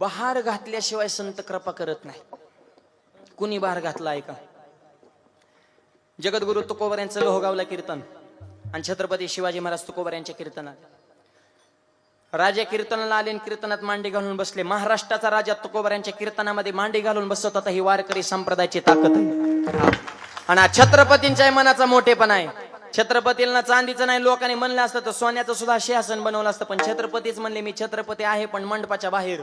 बहार घातल्याशिवाय संत कृपा करत नाही. कुणी बहार घातला आहे का जगद्गुरु तुकोबर यांचं लोहगावला कीर्तन आणि छत्रपती शिवाजी महाराज तुकोबर यांच्या कीर्तनात. राजा कीर्तनाला आले कीर्तनात मांडी घालून बसले. महाराष्ट्राचा राजा तुकोबर यांच्या कीर्तनामध्ये मांडी घालून बसत होता. ही वारकरी संप्रदायाची ताकद आहे. आणि छत्रपतींच्या मनाचा मोठेपणा आहे. छत्रपतींना चांदीचं नाही लोकांनी म्हणलं असतं तर सोन्याचं सुद्धा सिंहासन बनवलं असतं. पण छत्रपतीच म्हणले मी छत्रपती आहे पण मंडपाच्या बाहेर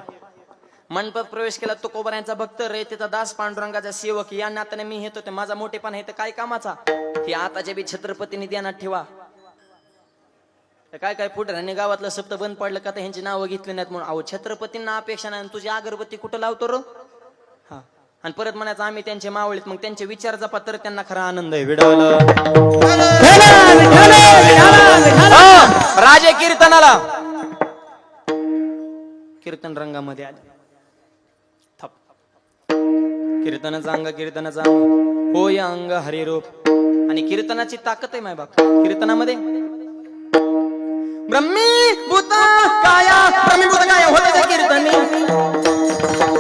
मंडपात प्रवेश केला तुकोबऱ्यांचा भक्त रे दास पांडुरंगाचा सेवक या नात्याने मी येतो ते माझा मोठेपण आहे तर काय कामाचा? हे आताच्या बी छत्रपतींनी ध्यानात ठेवा. काय काय पुढे गावातलं सप्त बंद पडलं का तर ह्यांची नावं घेतली नाहीत म्हणून अहो छत्रपतींना अपेक्षा नाही आणि तुझी अगरबत्ती कुठं लावतो रो? हा. आणि परत म्हणायचं आम्ही त्यांचे मावळीत मग त्यांचे विचार जपा तर त्यांना खरा आनंद आहे विडवलं. राजे कीर्तनाला. कीर्तन रंगामध्ये आले. कीर्तनाचा अंग कीर्तनाचा अंग होय अंग हरिरूप. आणि कीर्तनाची ताकद आहे माय बाप. कीर्तनामध्ये? ब्रह्मी भूत काया ब्रह्मी भूत काया होते ते कीर्तनी.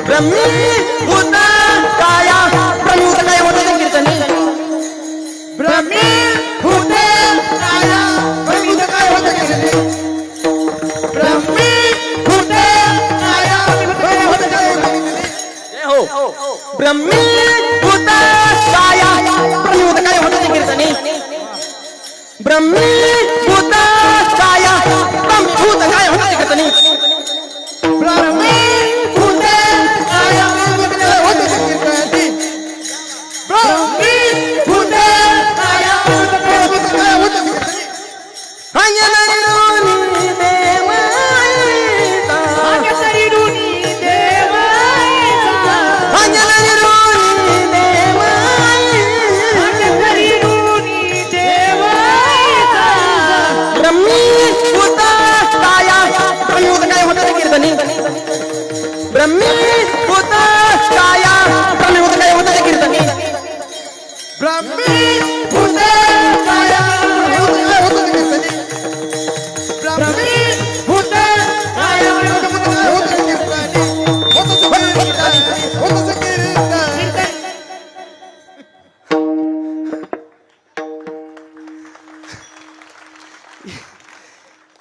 ब्रह्मी भूत काया ब्रह्मी भूत काया होते ते कीर्तनी. ब्रह्मी भूत काया ब्रह्मी काय होत ब्रह्मी मी ब्रह्मी भूत काया ब्रह्मी भूत होते ते कीर्तनी ब्रह्मी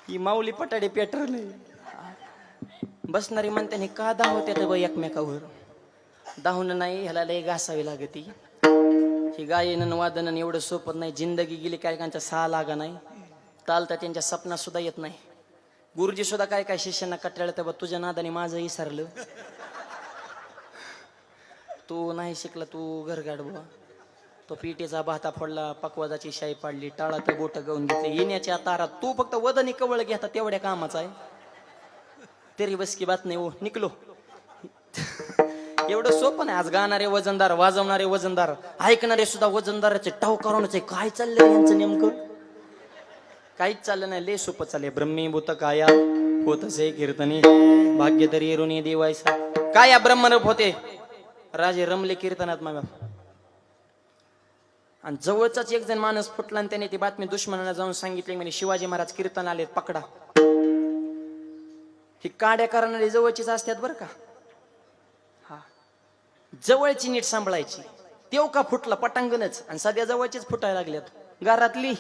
ही माऊली पटाडे पेटरले बसणारी म्हणते का दाव तर बाई एकमेकावर? धावून नाही ह्याला लय घासावी लागती. ही गायन वादन एवढं सोपत नाही. जिंदगी गेली काय कांच्या सहा लागा नाही. तालता त्यांच्या सपना सुद्धा येत नाही. गुरुजी सुद्धा काय काय शिष्यांना कटाळत बा तुझ्या नादाने माझं विसरलं तू नाही शिकला तू घरगाड बुवा. तो पिटीचा भाता फोडला पकवाजाची शाई पाडली टाळात बोट गाऊन घेतली. येण्याच्या तारा तू फक्त वदनी कवळ घेता तेवढ्या कामाचा आहे. तरी बसकी बात नाही ओ निकलो. एवढं सोपं नाही. आज गाणारे वजनदार वाजवणारे वजनदार ऐकणारे सुद्धा वजनदाराचे टाव करूनच काय चाललंय यांचं नेमकं? काहीच चाललं नाही. लय सोपं चालले ब्रह्मीभूत काया होत असे कीर्तनी. भाग्य तरी देवायचा देवायसा काया ब्रह्मरूप होते राजे रमले कीर्तनात मागा. आणि जवळचाच एक जण माणूस फुटला आणि त्याने ती बातमी दुश्मनाला जाऊन सांगितली. म्हणे शिवाजी महाराज कीर्तन आले पकडा. ही काड्या करणारी जवळचीच असतात बरं का. जवळची नीट सांभाळायची. तेव का फुटला? पटांगणच. आणि सध्या जवळचीच फुटायला लागल्यात घरातली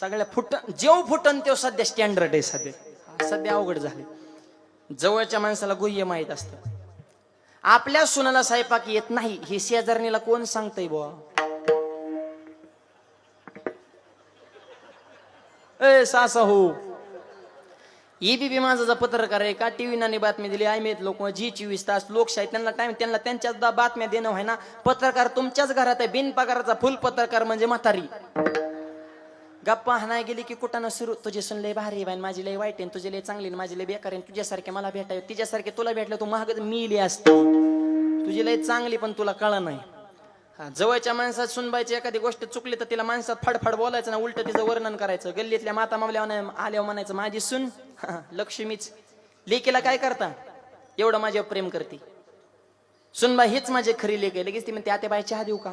सगळ्या फुट जेव फुटन तेव सध्या स्टँडर्ड आहे सध्या. सध्या अवघड झाले. जवळच्या माणसाला गुह्य माहीत असतं. आपल्या सुनाला स्वयंपाक येत नाही. हे शेजारणीला कोण सांगतय बुवा? ए सासा. हो एबीपी माझा पत्रकार आहे का? टी व्ही बातमी दिली आहे लोक जी चोवीस तास लोकशाही त्यांना टाइम त्यांना त्यांच्याच बातम्या देणं आहे ना पत्रकार तुमच्याच घरात आहे बिनपगाराचा फुल पत्रकार म्हणजे म्हातारी. गप्पा हाणाय गेली की कुठं सुरू? तुझे सुन लय भारी आहे बाई, माझी लय वाईट आहे तुझी लय चांगली माझी लय बेकार आहे तुझ्यासारखे मला भेटावे. तिच्यासारखे तुला भेटलं तू महाग मिली असतो. तुझी लय चांगली पण तुला कळ नाही जवळच्या माणसात सुनबायची एखादी गोष्ट चुकली तर तिला माणसात फडफड बोलायचं ना उलट तिचं वर्णन करायचं. गल्लीतल्या माता मावल्या आल्यावर म्हणायचं माझी सुन लक्ष्मीच. लेकीला काय करता? एवढं माझ्यावर प्रेम करते. सुनबाई हेच माझे खरी लेख आहे. लगेच ती म्हणते आत्याबाई चहा देऊ का?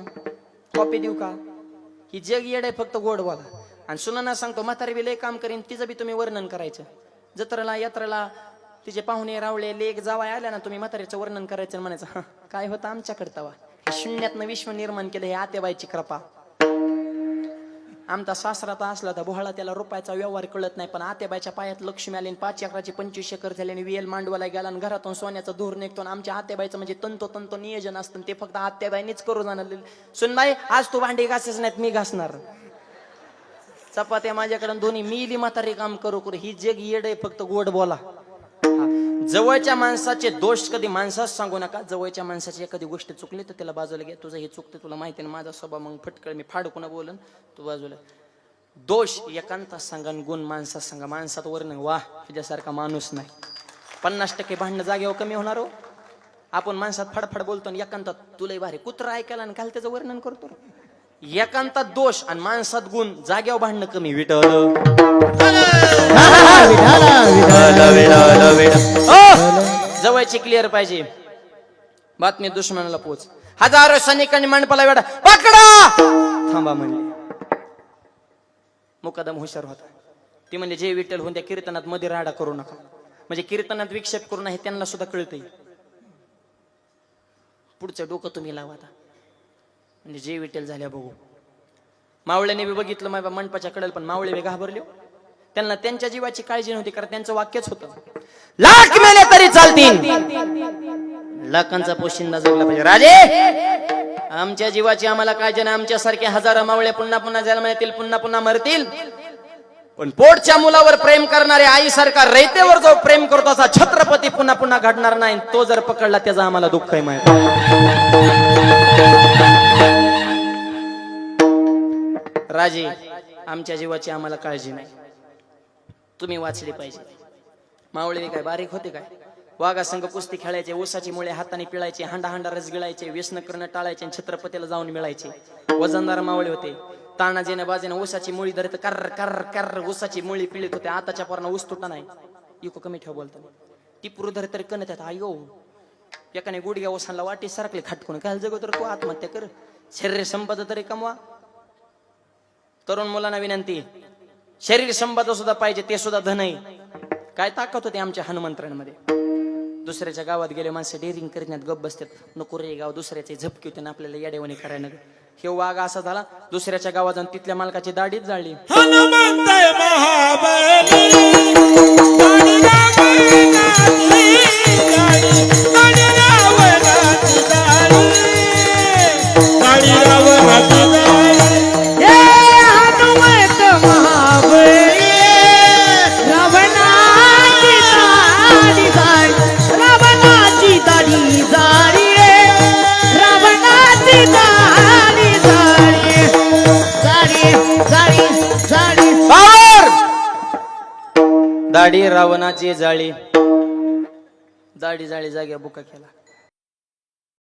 कॉपी देऊ का? ही जग येड आहे फक्त गोड बोला. आणि सुनांना सांगतो म्हातारी बी लय काम करीन तिचं बी तुम्ही वर्णन करायचं. जत्रेला यात्रेला तिचे पाहुणे रावळे लेख जावाय आल्या ना तुम्ही म्हातारीचं वर्णन करायचं म्हणायचं काय होतं आमच्याकडे तवा? शून्यातनं विश्व निर्माण केलं हे आतेबाईची कृपा. आमचा सासरा तर असला तर बोहळा त्याला रुपयाचा व्यवहार कळत नाही पण आतेबाईच्या पायात लक्ष्मी आली आणि पाच एकराची पंचवीस एकर झाली आणि वेल मांडवाला गेला आणि घरातून सोन्याचा धूर निघतो आणि आमच्या आतेबाईचं म्हणजे तंतोतंत नियोजन असतं आणि ते फक्त आत्याबाईनेच करू जाणार. सुनबाई आज तू भांडी घासायच नाहीत मी घासणार. चपात्या माझ्याकडून दोन्ही मी इली म्हातारी काम करू करू. ही जग येड आहे फक्त गोड बोला. जवळच्या माणसाचे दोष कधी माणसाच सांगू नका. जवळच्या माणसाची एखादी गोष्ट चुकली तर त्याला बाजूला घ्या तुझं हे चुकतं तुला माहिती आहे ना माझा स्वभाव मग फटकळ मी फाडकून बोलन? तू बाजूला. दोष एकांतात सांगा आणि गुण माणसात सांगा. माणसात वर्ण वा तुझ्यासारखा माणूस नाही. पन्नास टक्के भांडणं जागेवर कमी होणार हो. आपण माणसात फडफड बोलतो आणि एकांतात तुला भारी कुत्रा ऐकायला आणि काल त्याचं वर्णन करतो. एकांतात दोष आणि माणसात गुण जाग्यावर भांडणं कमी. विटल जवळची क्लिअर पाहिजे. बातमी दुश्मनाला पोच. हजारो सैनिकांनी मंडपाला वेडा पकडा! थांबा म्हणले. मुकादम हुशार होता. ती म्हणजे जे विठ्ठल होऊन त्या कीर्तनात मध्ये राडा करू नका. म्हणजे कीर्तनात विक्षेप करू नये त्यांना सुद्धा कळतंय. पुढचं डोकं तुम्ही लावा आता. म्हणजे जे विठ्ठल झाल्या बघू. मावळ्याने बी बघितलं माझ्या मंडपाच्या कडेल पण मावळे बी घाबरले हो. त्यांना त्यांच्या जीवाची काळजी नव्हती कारण त्यांचं वाक्यच होतं. लाख मेले तरी चालतील. लाखांचा पोशिंदा जगला पाहिजे. राजे! आमच्या जीवाची आम्हाला काळजी नाही. आमच्यासारखे हजारो मावळे पुन्हा पुन्हा जन्म येतील पुन्हा पुन्हा मरतील. पण पोटच्या मुलावर प्रेम करणारे आई सरकार रयतेवर जो प्रेम करतो असा छत्रपती पुन्हा पुन्हा घडणार नाही. तो जर पकडला त्याचा आम्हाला दुःख आहे माहिती राजे आमच्या जीवाची आम्हाला काळजी नाही. तुम्ही वाचले पाहिजे. मावळे काय बारीक होते काय? वाघा संघ कुस्ती खेळायचे ऊसाची मुळे हाताने पिळायचे हांडा हांडा रस गिळायचे व्यसन करणं टाळायचे आणि छत्रपतीला जाऊन मिळायचे. वजनदार मावळे होते. तानाजीने बाजीने ऊसाची मुळी धरत कर कर कर ऊसाची मुळी पिळीत होते. आताच्या पोरांना ऊस तुटा नाही. इको कमी ठेव बोलतो. ती पुरु धर तरी कणत आहेत आयो. एकाने गुडघ्या ओसांना वाटी सरकले खाटकून काय जगो तर तू आत्महत्या कर. शरीर संपदा तरी कमवा. तरुण मुलांना विनंती शरीर संपदा सुद्धा पाहिजे ते सुद्धा धन आहे. काय ताकद होते आमच्या हनुमंत्रांमध्ये? दुसऱ्याच्या गावात गेले माणसं डेअरिंग करण्यात गप बसतात. नको रे गाव दुसऱ्याचे झपकी होते ना आपल्याला येडेवणी करायला नको. हे वाघ असा झाला दुसऱ्याच्या गावात जाऊन तिथल्या मालकाची दाढीच जाळली दाढी रावणाची जाळी. दाढी जाळी जाग्या बुका केला.